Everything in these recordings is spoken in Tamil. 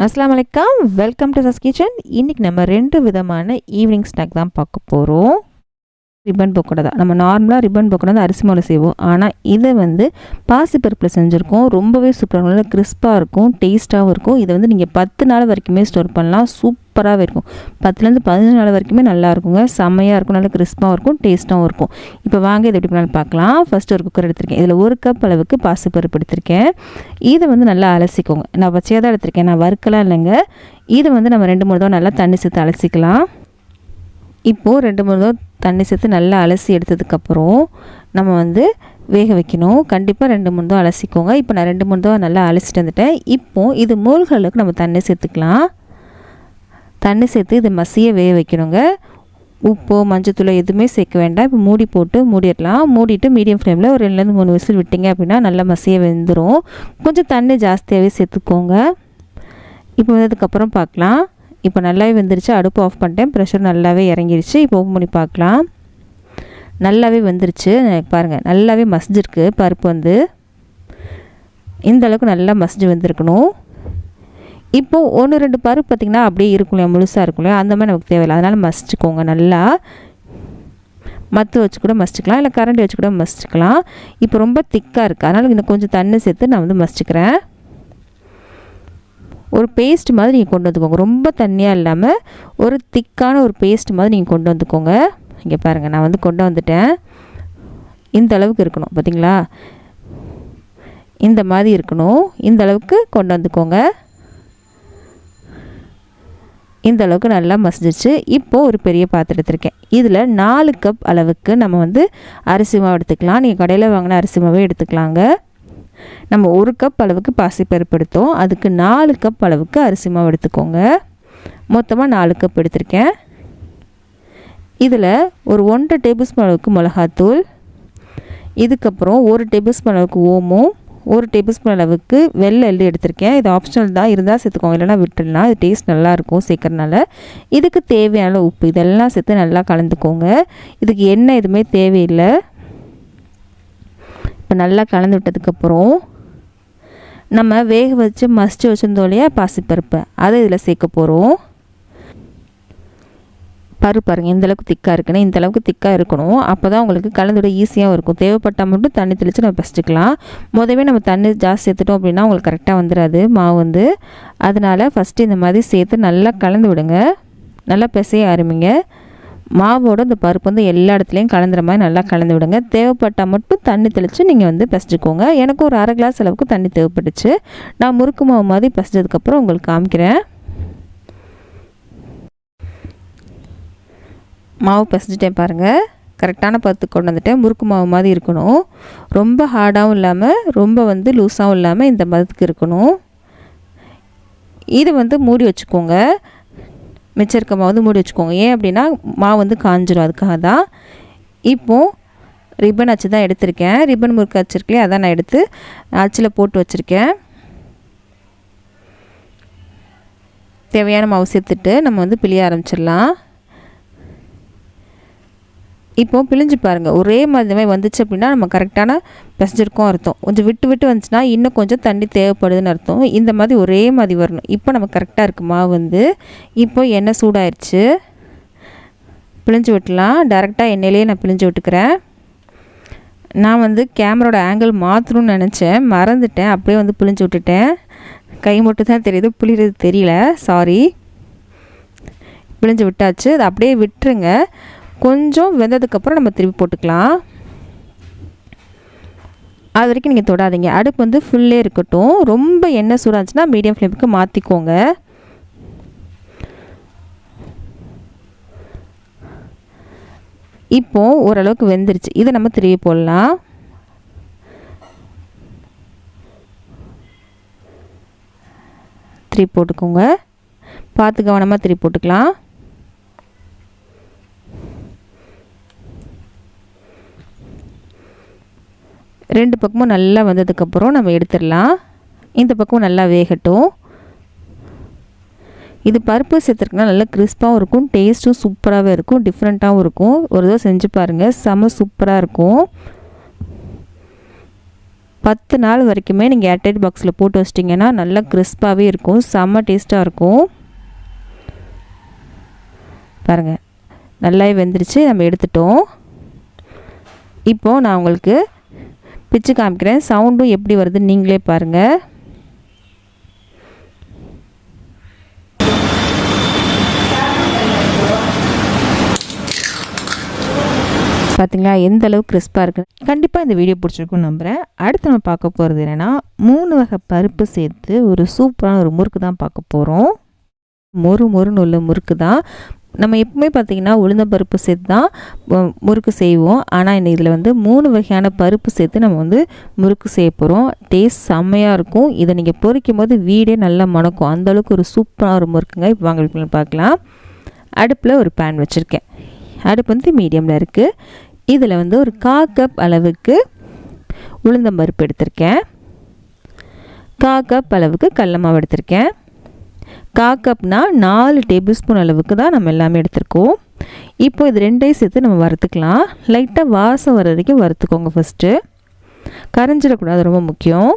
அஸ்லாம் வலைக்கம் வெல்கம் டு சஸ் கிச்சன் இன்றைக்கி நம்ம ரெண்டு விதமான ஈவினிங் ஸ்நாக் தான் பார்க்க போகிறோம் ரிப்பன் பக்கோடா தான். நம்ம நார்மலாக ரிப்பன் பக்கோடா வந்து அரிசி மாவில் செய்வோம். ஆனால் இதை வந்து பாசிப்பருப்பில் செஞ்சுருக்கோம். ரொம்பவே சூப்பராக நல்லா கிறிஸ்பாக இருக்கும் டேஸ்ட்டாகவும் இருக்கும். இதை வந்து நீங்கள் பத்து நாள் வரைக்குமே ஸ்டோர் பண்ணலாம். சூப்பராகவே இருக்கும். பத்துலேருந்து பதினஞ்சு நாள் வரைக்குமே நல்லா இருக்குங்க. செம்மையாக இருக்கும் நல்லா கிறிஸ்பாகவும் இருக்கும் டேஸ்ட்டாகவும் இருக்கும். இப்போ வாங்க இதை எப்படி பண்ணாலும் பார்க்கலாம். ஃபஸ்ட்டு ஒரு குக்கர் எடுத்திருக்கேன். இதில் ஒரு கப் அளவுக்கு பாசிப்பருப்பு எடுத்திருக்கேன். இதை வந்து நல்லா அலசிக்கோங்க. நான் பச்சையாக தான் எடுத்திருக்கேன். நான் வறுக்கலாம் இல்லைங்க. இதை வந்து நம்ம ரெண்டு மூணு தான் நல்லா தண்ணி சேர்த்து அலசிக்கலாம். இப்போது ரெண்டு மூணு தான் தண்ணி சேர்த்து நல்லா அலசி எடுத்ததுக்கப்புறம் நம்ம வந்து வேக வைக்கணும். கண்டிப்பாக ரெண்டு மூணு தான் அலசிக்கோங்க. இப்போ நான் ரெண்டு மூணு தான் நல்லா அலசிட்டு வந்துட்டேன். இப்போது இது மூழ்களுக்கு நம்ம தண்ணி சேர்த்துக்கலாம். தண்ணி சேர்த்து இது மசிய வேக வைக்கணுங்க. உப்போ மஞ்சத்தூள் எதுவுமே சேர்க்க வேண்டாம். இப்போ மூடி போட்டு மூடிடலாம். மூடிட்டு மீடியம் ஃப்ளேமில் ஒரு ரெண்டுலேருந்து மூணு விசில் விட்டிங்க அப்படின்னா நல்லா மசிய வெந்துடும் கொஞ்சம் தண்ணி ஜாஸ்தியாகவே சேர்த்துக்கோங்க. இப்போ வந்ததுக்கப்புறம் பார்க்கலாம். இப்போ நல்லாவே வெந்துருச்சு. அடுப்பு ஆஃப் பண்ணிட்டேன். ப்ரெஷர் நல்லாவே இறங்கிருச்சு. இப்போ ஓப்பன் பண்ணி பார்க்கலாம். நல்லாவே வெந்துருச்சு. பாருங்கள் நல்லாவே மசிஞ்சிருக்கு. பருப்பு வந்து இந்த அளவுக்கு நல்லா மசிஞ்சு வந்திருக்கணும். இப்போது ஒன்று ரெண்டு பருப்பு பார்த்திங்கன்னா அப்படியே இருக்கும் இல்லையா? முழுசாக இருக்கும் இல்லையா? அந்த மாதிரி நமக்கு தேவையில்லை. அதனால் மசிச்சுக்கோங்க நல்லா. மத்து வச்சு கூட மசிச்சுக்கலாம். இல்லை கரண்டி வச்சு கூட மசிச்சுக்கலாம். இப்போ ரொம்ப திக்காக இருக்குது அதனால் இன்னும் கொஞ்சம் தண்ணி சேர்த்து நான் வந்து மசிச்சுக்கிறேன். ஒரு பேஸ்ட் மாதிரி நீங்கள் கொண்டு வந்துக்கோங்க. ரொம்ப தண்ணியாக இல்லாமல் ஒரு திக்கான ஒரு பேஸ்ட் மாதிரி நீங்கள் கொண்டு வந்துக்கோங்க. இங்கே பாருங்கள் நான் வந்து கொண்டு வந்துட்டேன். இந்த அளவுக்கு இருக்கணும் பார்த்தீங்களா இந்த மாதிரி இருக்கணும். இந்த அளவுக்கு கொண்டு வந்துக்கோங்க. இந்த அளவுக்கு நல்லா மசிஞ்சிச்சு இப்போது ஒரு பெரிய பாத்திரம் எடுத்திருக்கேன். இதில் நாலு கப் அளவுக்கு நம்ம வந்து அரிசி மாவு எடுத்துக்கலாம். நீங்கள் கடையில் வாங்கின அரிசி மாவே எடுத்துக்கலாங்க. நம்ம ஒரு கப் அளவுக்கு பாசிப்பருப்பு எடுத்தோம். அதுக்கு நாலு கப் அளவுக்கு அரிசி மாவு எடுத்துக்கோங்க. மொத்தமாக நாலு கப் எடுத்திருக்கேன். இதில் ஒரு ஒன்றரை டேபிள் ஸ்பூன் அளவுக்கு மிளகாத்தூள். இதுக்கப்புறம் ஒரு டேபிள் ஸ்பூன் அளவுக்கு ஓமம். ஒரு டேபிள் ஸ்பூன் அளவுக்கு வெள்ளை எள்ளு எடுத்திருக்கேன். இது ஆப்ஷனல் தான். இருந்தால் சேர்த்துக்கோங்க. இல்லைனா விட்டுடலாம். இது டேஸ்ட் நல்லாயிருக்கும் சேர்க்கறனால இதுக்கு தேவையான உப்பு இதெல்லாம் சேர்த்து நல்லா கலந்துக்கோங்க. இதுக்கு எண்ணெய் எதுவுமே தேவையில்லை. இப்போ நல்லா கலந்து விட்டதுக்கப்புறம் நம்ம வேக வச்சு மசிச்சு வச்சுருந்தோம் இல்லையா பாசிப்பருப்பு. அதை இதில் சேர்க்க போகிறோம் பருப்பு பாருங்கள் இந்த அளவுக்கு திக்காக இருக்குன்னு இந்த அளவுக்கு திக்காக இருக்கணும். அப்போ தான் உங்களுக்கு கலந்துவிட ஈஸியாகவும் இருக்கும். தேவைப்பட்டால் மட்டும் தண்ணி தெளித்து நம்ம பசிச்சுக்கலாம். முதவே நம்ம தண்ணி ஜாஸ்தி சேர்த்துட்டோம் அப்படின்னா உங்களுக்கு கரெக்டாக வந்துடாது மாவு வந்து. அதனால் ஃபஸ்ட்டு இந்த மாதிரி சேர்த்து நல்லா கலந்து விடுங்க. நல்லா பிசைய ஆரம்பிங்க. மாவோட இந்த பருப்பு வந்து எல்லா இடத்துலையும் கலந்துற மாதிரி நல்லா கலந்து விடுங்க. தேவைப்பட்டால் மட்டும் தண்ணி தெளித்து நீங்கள் வந்து பசிச்சுக்கோங்க எனக்கு ஒரு அரை கிளாஸ் அளவுக்கு தண்ணி தேவைப்பட்டுச்சு. நான் முறுக்கு மாவு மாதிரி பசிச்சதுக்கப்புறம் உங்களுக்கு காமிக்கிறேன். மாவு பசிஞ்சிட்டேன் பாருங்கள் கரெக்டான பத்து கொண்டு வந்துட்டேன். முறுக்கு மாவு மாதிரி இருக்கணும். ரொம்ப ஹார்டாகவும் இல்லாமல் ரொம்ப வந்து லூஸாகவும் இல்லாமல் இந்த மதத்துக்கு இருக்கணும். இதை வந்து மூடி வச்சுக்கோங்க. மிச்சம் இருக்க மாவு வந்து மூடி வச்சுக்கோங்க. ஏன் அப்படின்னா மாவு வந்து காஞ்சிடும் அதுக்காக தான். இப்போது ரிப்பன் அச்சு தான் எடுத்திருக்கேன். ரிப்பன் முறுக்கு அச்சுருக்கலையே அதான் நான் எடுத்து அச்சில் போட்டு வச்சுருக்கேன். தேவையான மாவு சேர்த்துட்டு நம்ம வந்து பிழிய ஆரம்பிச்சிடலாம். இப்போது பிழிஞ்சு பாருங்கள் ஒரே மாதிரி வந்துச்சு அப்படின்னா நம்ம கரெக்டான பிசைஞ்சிருக்கோம் அர்த்தம். கொஞ்சம் விட்டு விட்டு வந்துச்சுன்னா இன்னும் கொஞ்சம் தண்ணி தேவைப்படுதுன்னு அர்த்தம். இந்த மாதிரி ஒரே மாதிரி வரணும். இப்போ நம்ம கரெக்டாக இருக்குது மாவு வந்து இப்போ எண்ணெய் சூடாயிருச்சு. பிழிஞ்சு விட்டலாம் டேரெக்டாக எண்ணெயிலே நான் பிழிஞ்சு விட்டுக்கிறேன். நான் வந்து கேமரோட ஆங்கிள் மாற்றணும்னு நினச்சேன். மறந்துட்டேன். அப்படியே வந்து பிழிஞ்சு விட்டுட்டேன். கை மட்டும் தான் தெரியுது. புளிறது தெரியல. சாரி பிழிஞ்சு விட்டாச்சு. அதை அப்படியே விட்டுருங்க. கொஞ்சம் வெந்ததுக்கப்புறம் நம்ம திருப்பி போட்டுக்கலாம். அது வரைக்கும் நீங்கள் தொடாதீங்க. அடுப்பு வந்து ஃபுல்லே இருக்கட்டும். ரொம்ப எண்ணெய் சூடாச்சுன்னா மீடியம் ஃப்ளேமுக்கு மாற்றிக்கோங்க இப்போது ஓரளவுக்கு வெந்துருச்சு. இதை நம்ம திருப்பி போடலாம். திருப்பி போட்டுக்கோங்க. பார்த்து கவனமாக திருப்பி போட்டுக்கலாம். ரெண்டு பக்கமும் நல்லா வந்ததுக்கப்புறம் நம்ம எடுத்துடலாம். இந்த பக்கம் நல்லா வேகட்டும். இது பருப்பு சேர்த்துருக்குனா நல்லா கிறிஸ்பாகவும் இருக்கும் டேஸ்ட்டும் சூப்பராகவே இருக்கும் டிஃப்ரெண்ட்டாகவும் இருக்கும். ஒரு தடவை செஞ்சு பாருங்கள் செம சூப்பராக இருக்கும். பத்து நாள் வரைக்குமே நீங்கள் ஏர்டைட் பாக்ஸில் போட்டு வச்சிட்டிங்கன்னா நல்லா கிறிஸ்பாகவே இருக்கும் செம்ம டேஸ்ட்டாக இருக்கும். பாருங்கள் நல்லாவே வெந்துருச்சு நம்ம எடுத்துட்டோம். இப்போது நான் உங்களுக்கு பிச்சு காமிக்கிறேன். சவுண்டும் எப்படி வருதுன்னு நீங்களே பாருங்கள் பார்த்தீங்களா எந்த அளவு கிறிஸ்பாக இருக்குது கண்டிப்பாக இந்த வீடியோ பிடிச்சிருக்கும்னு நம்புகிறேன் அடுத்து நம்ம பார்க்க போகிறது என்னென்னா மூணு வகை பருப்பு சேர்த்து ஒரு சூப்பரான ஒரு முறுக்கு தான் பார்க்க போகிறோம் மொறு மொறுன்னு உள்ள முறுக்கு தான். நம்ம எப்பவுமே பார்த்திங்கன்னா உளுந்தம்பருப்பு சேர்த்து தான் முறுக்கு செய்வோம். ஆனால் இந்த இதில் வந்து மூணு வகையான பருப்பு சேர்த்து நம்ம வந்து முறுக்கு செய்ய போகிறோம் டேஸ்ட் செம்மையாக இருக்கும். இதை நீங்கள் பொரிக்கும் போது வீடே நல்லா மணக்கும். அந்த அளவுக்கு ஒரு சூப்பராக ஒரு முறுக்குங்க. இப்போ வாங்க பார்க்கலாம். அடுப்பில் ஒரு பேன் வச்சுருக்கேன். அடுப்பு வந்து மீடியமில் இருக்குது இதில் வந்து ஒரு கா கப் அளவுக்கு உளுந்தம்பருப்பு எடுத்திருக்கேன். கா கப் அளவுக்கு கடல மாவு எடுத்திருக்கேன். கா கப்னா நாலு டேபிள் ஸ்பூன் அளவுக்கு தான் நம்ம எல்லாமே எடுத்திருக்கோம். இப்போ இது ரெண்டையும் சேர்த்து நம்ம வறுத்துக்கலாம். லைட்டாக வாசம் வர வரைக்கும் வறுத்துக்கோங்க ஃபஸ்ட்டு கரைஞ்சிடக்கூடாது ரொம்ப முக்கியம்.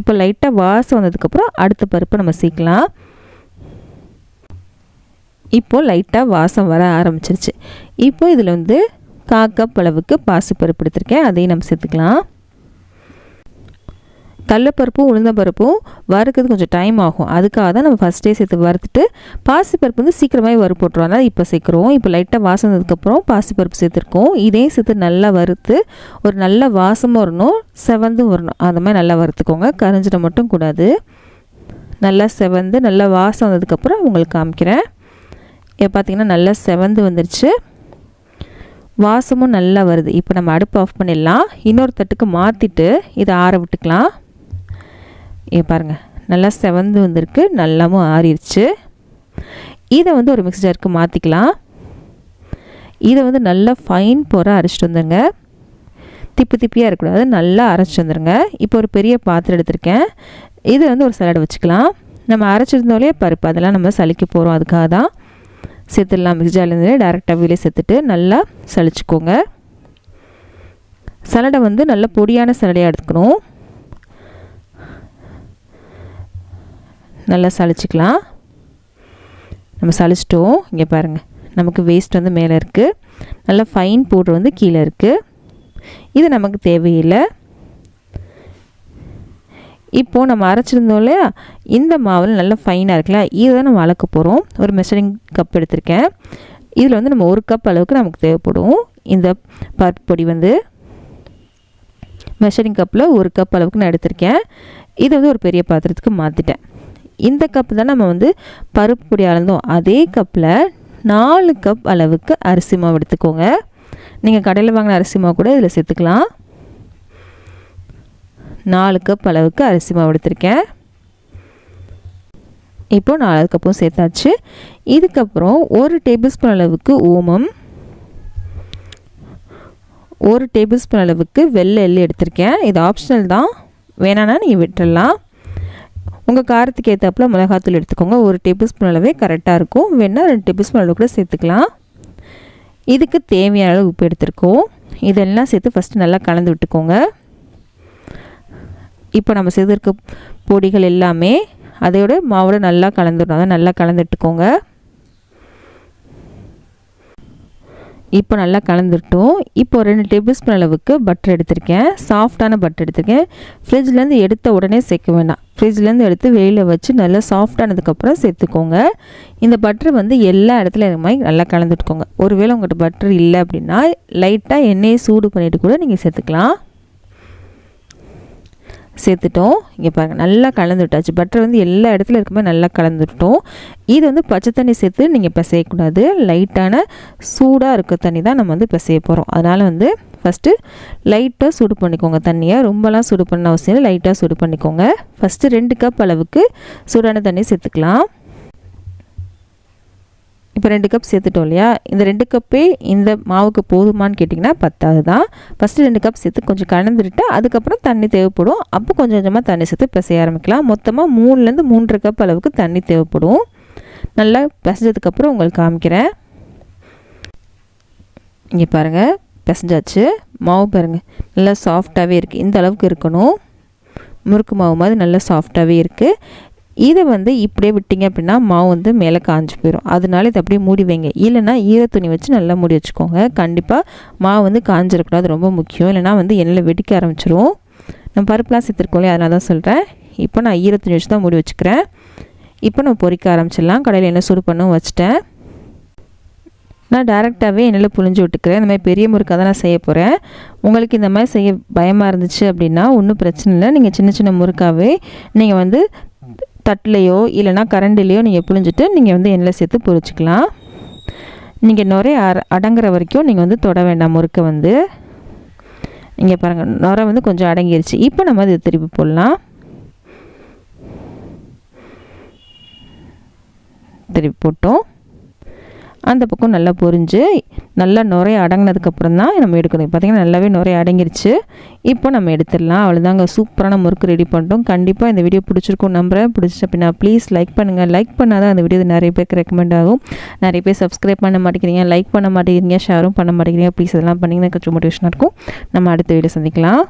இப்போ லைட்டாக வாசம் வந்ததுக்கப்புறம் அடுத்த பருப்பு நம்ம சேர்க்கலாம். இப்போது லைட்டாக வாசம் வர ஆரம்பிச்சிருச்சு. இப்போ இதில் வந்து கா கப் அளவுக்கு பாசிப்பருப்பு எடுத்திருக்கேன். அதையும் நம்ம சேர்த்துக்கலாம். கடலப்பருப்பும் உளுந்தம்பருப்பும் வறுக்கிறது கொஞ்சம் டைம் ஆகும். அதுக்காக தான் நம்ம ஃபஸ்ட்டே சேர்த்து வறுத்துட்டு பாசிப்பருப்பு வந்து சீக்கிரமாகவே வறு போட்டுருவோம். அதனால் இப்போ சேர்க்குறோம். இப்போ லைட்டாக வாசம் வந்ததுக்கப்புறம் பாசிப்பருப்பு சேர்த்துருக்கோம். இதையும் சேர்த்து நல்லா வறுத்து ஒரு நல்ல வாசமும் வரணும். செவந்தும் வரணும். அந்த மாதிரி நல்லா வறுத்துக்கோங்க. கரைஞ்சிட மட்டும் கூடாது. நல்லா செவந்து நல்லா வாசம் வந்ததுக்கப்புறம் உங்களுக்கு காமிக்கிறேன். இப்போ பார்த்திங்கன்னா நல்லா செவந்து வந்துருச்சு. வாசமும் நல்லா வருது. இப்போ நம்ம அடுப்பு ஆஃப் பண்ணிடலாம். இன்னொரு தட்டுக்கு மாற்றிட்டு இதை ஆற விட்டுக்கலாம். ஏ பாருங்கள் நல்லா செவந்து வந்திருக்கு. நல்லாவும் ஆறிடுச்சு இதை வந்து ஒரு மிக்ஸி ஜாருக்கு மாற்றிக்கலாம் இதை வந்து நல்லா ஃபைன் போகிற அரைச்சிட்டு வந்துடுங்க திப்பு திப்பியாக இருக்கக்கூடாது. நல்லா அரைச்சிட்டு வந்துடுங்க இப்போ ஒரு பெரிய பாத்திரம் எடுத்திருக்கேன். இதை வந்து ஒரு சலாடு வச்சுக்கலாம். நம்ம அரைச்சிருந்தோலே பருப்பு. அதெல்லாம் நம்ம சலிக்க போகிறோம் அதுக்காக தான் சேர்த்துடலாம். மிக்ஸி ஜார்லேருந்து டேரெக்டாக வெளியே சேர்த்துட்டு நல்லா சலிச்சுக்கோங்க சலடை வந்து நல்ல பொடியான சலடையாக எடுத்துக்கணும். நல்லா சளிச்சிக்கலாம். நம்ம சலிச்சிட்டோம் இங்கே பாருங்கள் நமக்கு வேஸ்ட் வந்து மேலே இருக்குது நல்லா ஃபைன் பவுடர் வந்து கீழே இருக்குது இது நமக்கு தேவையில்லை. இப்போது நம்ம அரைச்சிருந்தோம் இல்லையா? இந்த மாவில் நல்லா ஃபைனாக இருக்குல்ல? இதை தான் நம்ம அளக்க போகிறோம் ஒரு மெஷரிங் கப் எடுத்திருக்கேன். இதில் வந்து நம்ம ஒரு கப் அளவுக்கு நமக்கு தேவைப்படும். இந்த பருப்பு பொடி வந்து மெஷரிங் கப்பில் ஒரு கப் அளவுக்கு நான் எடுத்திருக்கேன். இதை வந்து ஒரு பெரிய பாத்திரத்துக்கு மாற்றிட்டேன் இந்த கப் தான் நம்ம வந்து பருப்பு பொடி அளந்தோம். அதே கப்பில் நாலு கப் அளவுக்கு அரிசி மாவு எடுத்துக்கோங்க. நீங்கள் கடையில் வாங்கின அரிசி மாவு கூட இதில் சேர்த்துக்கலாம். நாலு கப் அளவுக்கு அரிசி மாவு எடுத்திருக்கேன். இப்போது நாலு கப்பும் சேர்த்தாச்சு. இதுக்கப்புறம் ஒரு டேபிள் ஸ்பூன் அளவுக்கு ஓமம். ஒரு டேபிள் ஸ்பூன் அளவுக்கு வெள்ளை எள்ளு எடுத்திருக்கேன். இது ஆப்ஷனல் தான். வேணான்னா நீங்கள் விட்டுடலாம் உங்கள் காரத்துக்கு ஏற்றாப்புல மிளகாத்தூள் எடுத்துக்கோங்க. ஒரு டேபிள் ஸ்பூன் அளவே கரெக்டாக இருக்கும். வேணால் ரெண்டு டேபிள் ஸ்பூன் அளவு கூட சேர்த்துக்கலாம். இதுக்கு தேவையான அளவு உப்பு எடுத்துருக்கோம். இதெல்லாம் சேர்த்து ஃபஸ்ட்டு நல்லா கலந்து விட்டுக்கோங்க. இப்போ நம்ம செய்திருக்க பொடிகள் எல்லாமே அதையோட மாவோட நல்லா கலந்துடணும் நல்லா கலந்துட்டுக்கோங்க இப்போ நல்லா கலந்துட்டோம் இப்போ ரெண்டு டேபிள் ஸ்பூன் அளவுக்கு பட்டர் எடுத்திருக்கேன். சாஃப்டான பட்டர் எடுத்திருக்கேன். ஃப்ரிட்ஜ்லேருந்து எடுத்த உடனே சேர்க்க வேண்டாம் ஃப்ரிட்ஜ்லேருந்து எடுத்து வெளியில் வச்சு நல்லா சாஃப்டானதுக்கப்புறம் சேர்த்துக்கோங்க. இந்த பட்டர் வந்து எல்லா இடத்துல இந்த மாதிரி நல்லா கலந்துட்டுக்கோங்க. ஒருவேளை உங்கள்கிட்ட பட்டர் இல்லை அப்படின்னா லைட்டாக எண்ணெயை சூடு பண்ணிவிட்டு கூட நீங்கள் சேர்த்துக்கலாம். சேர்த்துட்டோம். இங்கே பாருங்கள் நல்லா கலந்து விட்டாச்சு. பட்டர் வந்து எல்லா இடத்துல இருக்குமே நல்லா கலந்துட்டோம் இது வந்து பச்சை தண்ணி சேர்த்து நீங்கள் பிசையக்கூடாது. லைட்டான சூடாக இருக்க தண்ணி தான் நம்ம வந்து பிசைய போகிறோம் அதனால் வந்து ஃபஸ்ட்டு லைட்டாக சூடு பண்ணிக்கோங்க தண்ணியை. ரொம்பலாம் சூடு பண்ண அவசியம் இல்லை. லைட்டாக சூடு பண்ணிக்கோங்க. ஃபஸ்ட்டு ரெண்டு கப் அளவுக்கு சூடான தண்ணி சேர்த்துக்கலாம். இப்போ ரெண்டு கப் சேர்த்துட்டோம் இல்லையா? இந்த ரெண்டு கப்பே இந்த மாவுக்கு போதுமான்னு கேட்டிங்கன்னா பத்தாவது தான். ஃபஸ்ட்டு ரெண்டு கப் சேர்த்து கொஞ்சம் கலந்துட்டு அதுக்கப்புறம் தண்ணி தேவைப்படும். அப்போ கொஞ்சம் கொஞ்சமாக தண்ணி சேர்த்து பிசைய ஆரம்பிக்கலாம். மொத்தமாக மூணுலேருந்து மூன்றரை கப் அளவுக்கு தண்ணி தேவைப்படும். நல்லா பிசைஞ்சதுக்கப்புறம் உங்களுக்கு காமிக்கிறேன். இங்கே பாருங்கள் பிசைஞ்சாச்சு. மாவு பாருங்கள் நல்லா சாஃப்டாகவே இருக்குது இந்த அளவுக்கு இருக்கணும். முறுக்கு மாவு மாதிரி நல்லா சாஃப்டாகவே இருக்குது இதை வந்து இப்படியே விட்டிங்க அப்படின்னா மாவு வந்து மேலே காஞ்சு போயிடும் அதனால இதை அப்படியே மூடி வைங்க. இல்லைன்னா ஈரத்துணி வச்சு நல்லா மூடி வச்சுக்கோங்க. கண்டிப்பாக மாவு வந்து காஞ்சிடக்கூடாது ரொம்ப முக்கியம். இல்லைனா வந்து எண்ணெயில் வெடிக்க ஆரம்பிச்சிரும். நம்ம பருப்புலாம் சேர்த்துருக்கோம் இல்லையா? அதனால தான் சொல்கிறேன் இப்போ நான் ஈரத்துணி வச்சு தான் மூடி வச்சுக்கிறேன். இப்போ நம்ம பொறிக்க ஆரம்பிச்சிடலாம். கடையில் எண்ணெய் சூடு பண்ணவும் வச்சுட்டேன். நான் டேரெக்டாகவே எண்ணெயில் புழிஞ்சு விட்டுக்கிறேன். இந்த மாதிரி பெரிய முறுக்காக தான் நான் செய்ய போகிறேன் உங்களுக்கு இந்த மாதிரி செய்ய பயமாக இருந்துச்சு அப்படின்னா ஒன்றும் பிரச்சனை இல்லை. நீங்கள் சின்ன சின்ன முறுக்காகவே நீங்கள் வந்து தட்டிலையோ இல்லைனா கரண்டிலையோ நீங்கள் புழிஞ்சிட்டு நீங்கள் வந்து எண்ணெயில் சேர்த்து பொரிச்சிக்கலாம். நீங்கள் நுரை அர அடங்குற வரைக்கும் நீங்கள் வந்து தொட வேண்டாம் முறுக்கை வந்து. இங்கே பாருங்கள் நுரை வந்து கொஞ்சம் அடங்கிருச்சு. இப்போ நம்ம இதை திருப்பி போடலாம். திருப்பி போட்டோம். அந்த பக்கம் நல்லா பொரிஞ்சு நல்லா நுரைய அடங்கினதுக்கப்புறம் தான் நம்ம எடுக்கணும். பார்த்திங்கன்னா நல்லாவே நுரைய அடங்கிருச்சு. இப்போ நம்ம எடுத்துடலாம். அவ்வளோதாங்க சூப்பரான முறுக்கு ரெடி பண்ணிட்டோம். கண்டிப்பாக இந்த வீடியோ பிடிச்சிருக்கும் நம்புகிறேன் பிடிச்சி அப்படின்னா ப்ளீஸ் லைக் பண்ணுங்கள் லைக் பண்ணால் தான் அந்த வீடியோ நிறைய பேருக்கு ரெக்கமெண்ட் ஆகும். நிறைய பேர் சப்ஸ்கிரைப் பண்ண மாட்டேங்கிறீங்க. லைக் பண்ண மாட்டேங்கிறீங்க. ஷேரும் பண்ண மாட்டேங்கிறீங்க. ப்ளீஸ் இதெல்லாம் பண்ணிங்கன்னா கொஞ்சம் மோட்டிவேஷனாக இருக்கும். நம்ம அடுத்த வீடியோ சந்திக்கலாம்.